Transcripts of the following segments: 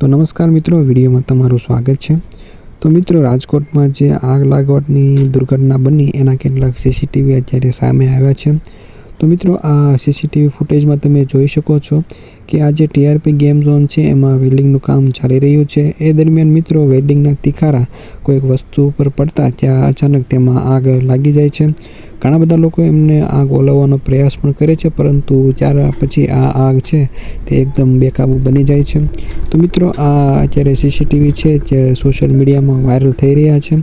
તો નમસ્કાર મિત્રો, વિડીયોમાં તમારું સ્વાગત છે. તો મિત્રો, રાજકોટમાં જે આગ લાગવાની દુર્ઘટના બની એના કેટલાક સીસીટીવી અત્યારે સામે આવ્યા છે. તો મિત્રો, આ સીસીટીવી ફૂટેજમાં તમે જોઈ શકો છો કે આ જે ટીઆરપી ગેમ ઝોન છે, એમાં વેલ્ડિંગનું કામ ચાલી રહ્યું છે. એ દરમિયાન મિત્રો, વેલ્ડિંગના તિખારા કોઈક વસ્તુ ઉપર પડતા ત્યાં અચાનક તેમાં આગ લાગી જાય છે. ઘણા બધા લોકો એમને આગ ઓલવવાનો પ્રયાસ પણ કરે છે, પરંતુ ત્યાર પછી આ આગ છે તે એકદમ બેકાબુ બની જાય છે. તો મિત્રો, આ અત્યારે સીસીટીવી છે, જે સોશિયલ મીડિયામાં વાયરલ થઈ રહ્યા છે.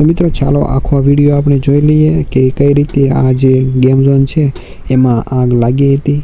તો મિત્રો, ચાલો આખો આ વીડિયો આપણે જોઈ લઈએ કે કઈ રીતે આ જે ગેમ ઝોન છે, એમાં આગ લાગી હતી.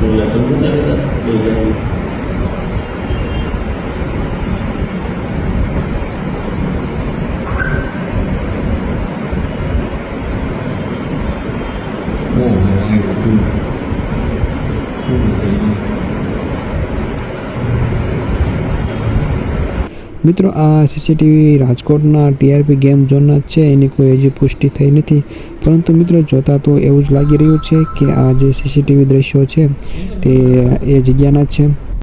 Bunu yatırımı મિત્રો, આ સીસીટીવી રાજકોટના ટીઆરપી ગેમ ઝોનના છે, એની કોઈ હજી પુષ્ટિ થઈ નથી. પરંતુ મિત્રો, જોતાં તો એવું જ લાગી રહ્યું છે કે આ જે સીસીટીવી દ્રશ્યો છે, તે એ જગ્યાના છે.